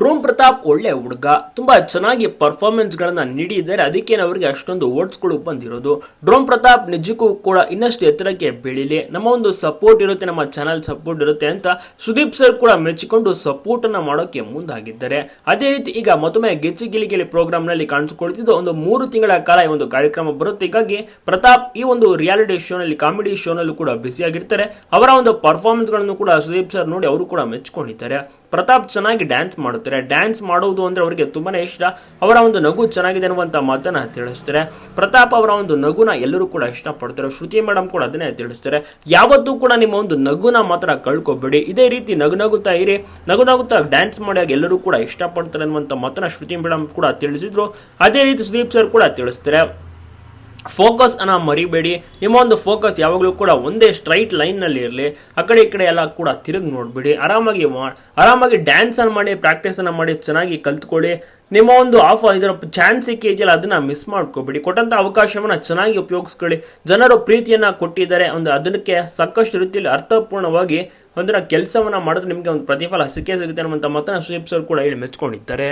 Drone Pratap ಒಳ್ಳೆ ಹುಡುಗ. ತುಂಬಾ ಚೆನ್ನಾಗಿ ಪರ್ಫಾರ್ಮೆನ್ಸ್ ಗಳನ್ನ ನೀಡಿದ್ದಾರೆ. ಅದಕ್ಕೆ ಅವರಿಗೆ ಅಷ್ಟೊಂದು ಓಟ್ಸ್ಗಳು ಬಂದಿರೋದು. ಡ್ರೋಮ್ ಪ್ರತಾಪ್ ನಿಜಕ್ಕೂ ಕೂಡ ಇನ್ನಷ್ಟು ಎತ್ತರಕ್ಕೆ ಬೆಳಿಲಿ. ನಮ್ಮ ಒಂದು ಸಪೋರ್ಟ್ ಇರುತ್ತೆ, ನಮ್ಮ ಚಾನಲ್ ಸಪೋರ್ಟ್ ಇರುತ್ತೆ ಅಂತ ಸುದೀಪ್ ಸರ್ ಕೂಡ ಮೆಚ್ಚಿಕೊಂಡು ಸಪೋರ್ಟ್ ಅನ್ನ ಮಾಡೋಕೆ ಮುಂದಾಗಿದ್ದಾರೆ. ಅದೇ ರೀತಿ ಈಗ ಮತ್ತೊಮ್ಮೆ ಗೆಚ್ಚಿ ಗಿಲಿ ಪ್ರೋಗ್ರಾಮ್ನಲ್ಲಿ ಕಾಣಿಸಿಕೊಳ್ತಿದ್ದು ಒಂದು ಮೂರು ತಿಂಗಳ ಕಾಲ ಈ ಒಂದು ಕಾರ್ಯಕ್ರಮ ಬರುತ್ತೆ. ಹೀಗಾಗಿ ಪ್ರತಾಪ್ ಈ ಒಂದು ರಿಯಾಲಿಟಿ ಶೋನಲ್ಲಿ ಕಾಮಿಡಿ ಶೋನಲ್ಲೂ ಕೂಡ ಬ್ಯುಸಿ ಆಗಿರ್ತಾರೆ. ಅವರ ಒಂದು ಪರ್ಫಾರ್ಮೆನ್ಸ್ಗಳನ್ನು ಕೂಡ ಸುದೀಪ್ ಸರ್ ನೋಡಿ ಅವರು ಕೂಡ ಮೆಚ್ಕೊಂಡಿದ್ದಾರೆ. ಪ್ರತಾಪ್ ಚೆನ್ನಾಗಿ ಡ್ಯಾನ್ಸ್ ಮಾಡುತ್ತಾರೆ. ಡ್ಯಾನ್ಸ್ ಮಾಡುವುದು ಅಂದ್ರೆ ಅವರಿಗೆ ತುಂಬಾನೇ ಇಷ್ಟ. ಅವರ ಒಂದು ನಗು ಚೆನ್ನಾಗಿದೆ ಅನ್ನುವಂತ ಮಾತನ್ನ ತಿಳಿಸ್ತಾರೆ. ಪ್ರತಾಪ್ ಅವರ ಒಂದು ನಗುನ ಎಲ್ಲರೂ ಕೂಡ ಇಷ್ಟಪಡ್ತಾರೆ. ಶ್ರುತಿ ಮೇಡಮ್ ಕೂಡ ಅದನ್ನೇ ತಿಳಿಸ್ತಾರೆ. ಯಾವತ್ತೂ ಕೂಡ ನಿಮ್ಮ ಒಂದು ನಗುನ ಮಾತ್ರ ಕಳ್ಕೊಬೇಡಿ. ಇದೇ ರೀತಿ ನಗು ನಗುತ್ತಾ ಇರಿ. ನಗು ನಗುತ್ತಾ ಡ್ಯಾನ್ಸ್ ಮಾಡಿದಾಗ ಎಲ್ಲರೂ ಕೂಡ ಇಷ್ಟಪಡ್ತಾರೆ ಅನ್ನುವಂತ ಮಾತನ್ನ ಶ್ರುತಿ ಮೇಡಮ್ ಕೂಡ ತಿಳಿಸಿದ್ರು. ಅದೇ ರೀತಿ ಸುದೀಪ್ ಸರ್ ಕೂಡ ತಿಳಿಸ್ತಾರೆ. ಫೋಕಸ್ ಅನ್ನ ಮರಿಬೇಡಿ. ನಿಮ್ಮ ಒಂದು ಫೋಕಸ್ ಯಾವಾಗಲೂ ಕೂಡ ಒಂದೇ ಸ್ಟ್ರೈಟ್ ಲೈನ್ನಲ್ಲಿ ಇರಲಿ. ಆ ಕಡೆ ಈ ಕಡೆ ಎಲ್ಲ ಕೂಡ ತಿರುಗಿ ನೋಡ್ಬಿಡಿ. ಆರಾಮಾಗಿ ಆರಾಮಾಗಿ ಡ್ಯಾನ್ಸ್ ಅನ್ನ ಮಾಡಿ ಪ್ರಾಕ್ಟೀಸ್ ಅನ್ನ ಮಾಡಿ ಚೆನ್ನಾಗಿ ಕಲ್ತ್ಕೊಳ್ಳಿ. ನಿಮ್ಮ ಒಂದು ಆಫ್ ಇದರ ಚಾನ್ಸ್ ಸಿಕ್ಕಿದೆಯಲ್ಲ, ಅದನ್ನ ಮಿಸ್ ಮಾಡ್ಕೋಬೇಡಿ. ಕೊಟ್ಟಂತ ಅವಕಾಶವನ್ನ ಚೆನ್ನಾಗಿ ಉಪಯೋಗಿಸ್ಕೊಳ್ಳಿ. ಜನರು ಪ್ರೀತಿಯನ್ನ ಕೊಟ್ಟಿದ್ದಾರೆ. ಒಂದು ಅದಕ್ಕೆ ಸಾಕಷ್ಟು ರೀತಿಯಲ್ಲಿ ಅರ್ಥಪೂರ್ಣವಾಗಿ ಒಂದರ ಕೆಲಸವನ್ನ ಮಾಡಿದ್ರೆ ನಿಮಗೆ ಒಂದು ಪ್ರತಿಫಲ ಸಿಕ್ಕೇ ಸಿಗುತ್ತೆ ಅನ್ನುವಂಥ ಮಾತನ್ನ ಸುದೀಪ್ ಸರ್ ಕೂಡ ಹೇಳಿ ಮೆಚ್ಕೊಂಡಿದ್ದಾರೆ.